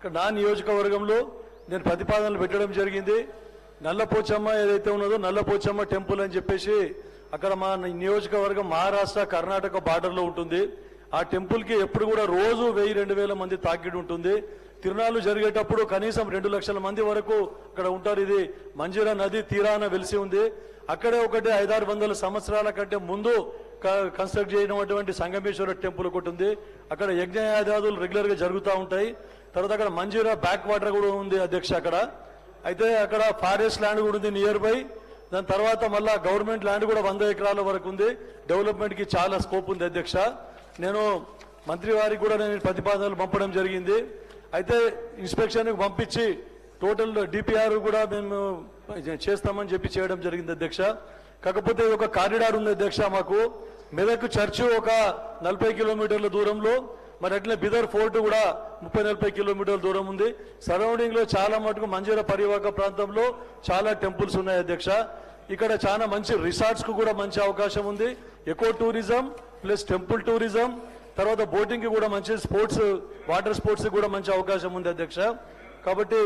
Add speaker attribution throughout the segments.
Speaker 1: ఇక్కడ నా నియోజకవర్గంలో నేను ప్రతిపాదనలు పెట్టడం జరిగింది. నల్లపోచమ్మ ఏదైతే ఉన్నదో నల్లపోచమ్మ టెంపుల్ అని చెప్పేసి అక్కడ మా నియోజకవర్గం మహారాష్ట్ర కర్ణాటక బార్డర్లో ఉంటుంది. ఆ టెంపుల్కి ఎప్పుడు కూడా రోజు వెయ్యి రెండు వేల మంది తాకిడి ఉంటుంది. తిరునాళ్ళు జరిగేటప్పుడు కనీసం రెండు లక్షల మంది వరకు అక్కడ ఉంటారు. ఇది మంజీరా నది తీరాన వెలిసి ఉంది. అక్కడే ఒకటి ఐదారు వందల సంవత్సరాల కంటే ముందు కన్స్ట్రక్ట్ చేయనటువంటి సంగమేశ్వర టెంపుల్ ఒకటి ఉంది. అక్కడ యజ్ఞయాదాదులు రెగ్యులర్గా జరుగుతూ ఉంటాయి. తర్వాత అక్కడ మంజీరా బ్యాక్ వాటర్ కూడా ఉంది అధ్యక్ష అక్కడ. అయితే అక్కడ ఫారెస్ట్ ల్యాండ్ కూడా ఉంది నియర్ బై. దాని తర్వాత మళ్ళా గవర్నమెంట్ ల్యాండ్ కూడా వంద ఎకరాల వరకు ఉంది. డెవలప్మెంట్కి చాలా స్కోప్ ఉంది అధ్యక్ష. నేను మంత్రి వారికి కూడా నేను ప్రతిపాదనలు పంపడం జరిగింది. అయితే ఇన్స్పెక్షన్ పంపించి టోటల్ డిపిఆర్ కూడా మేము చేస్తామని చెప్పి చేయడం జరిగింది అధ్యక్ష. కాకపోతే ఒక కారిడార్ ఉంది అధ్యక్ష మాకు. మెదక్ చర్చ్ ఒక నలభై కిలోమీటర్ల దూరంలో మరి అట్లే బిదర్ ఫోర్ట్ కూడా ముప్పై నలభై కిలోమీటర్ల దూరం ఉంది. సరౌండింగ్లో చాలా మటుకు మంజీర పరివాహక ప్రాంతంలో చాలా టెంపుల్స్ ఉన్నాయి అధ్యక్ష. ఇక్కడ చాలా మంచి రిసార్ట్స్కు కూడా మంచి అవకాశం ఉంది. Eco tourism plus temple tourism తర్వాత బోటింగ్కి కూడా మంచి స్పోర్ట్స్ వాటర్ స్పోర్ట్స్కి కూడా మంచి అవకాశం ఉంది అధ్యక్ష. కాబట్టి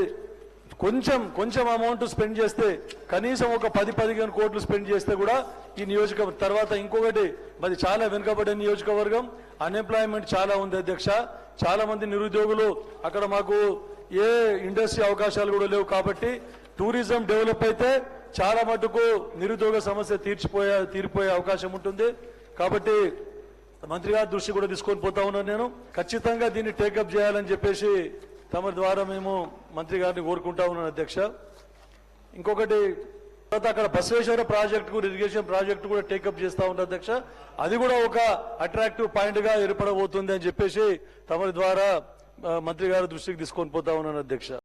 Speaker 1: కొంచెం కొంచెం అమౌంట్ స్పెండ్ చేస్తే కనీసం ఒక పది పదిహేను కోట్లు స్పెండ్ చేస్తే కూడా ఈ నియోజకవర్గం తర్వాత ఇంకొకటి మరి చాలా వెనుకబడే నియోజకవర్గం అన్ఎంప్లాయ్మెంట్ చాలా ఉంది అధ్యక్ష. చాలా మంది నిరుద్యోగులు అక్కడ మాకు ఏ ఇండస్ట్రీ అవకాశాలు కూడా లేవు కాబట్టి టూరిజం డెవలప్ అయితే చాలా మటుకు నిరుద్యోగ సమస్య తీర్చిపోయే తీరిపోయే అవకాశం ఉంటుంది. కాబట్టి మంత్రి గారి దృష్టి కూడా తీసుకొని పోతా ఉన్నాను నేను. ఖచ్చితంగా దీన్ని టేకప్ చేయాలని చెప్పేసి తమ ద్వారా మేము మంత్రి గారిని కోరుకుంటా ఉన్నాను అధ్యక్ష. ఇంకొకటి తర్వాత అక్కడ బసవేశ్వర ప్రాజెక్టు కూడా ఇరిగేషన్ ప్రాజెక్టు కూడా టేకప్ చేస్తూ ఉన్నారు అధ్యక్ష. అది కూడా ఒక అట్రాక్టివ్ పాయింట్గా ఏర్పడబోతుంది అని చెప్పేసి తమ ద్వారా మంత్రి గారి దృష్టికి తీసుకొని పోతా ఉన్నాను అధ్యక్ష.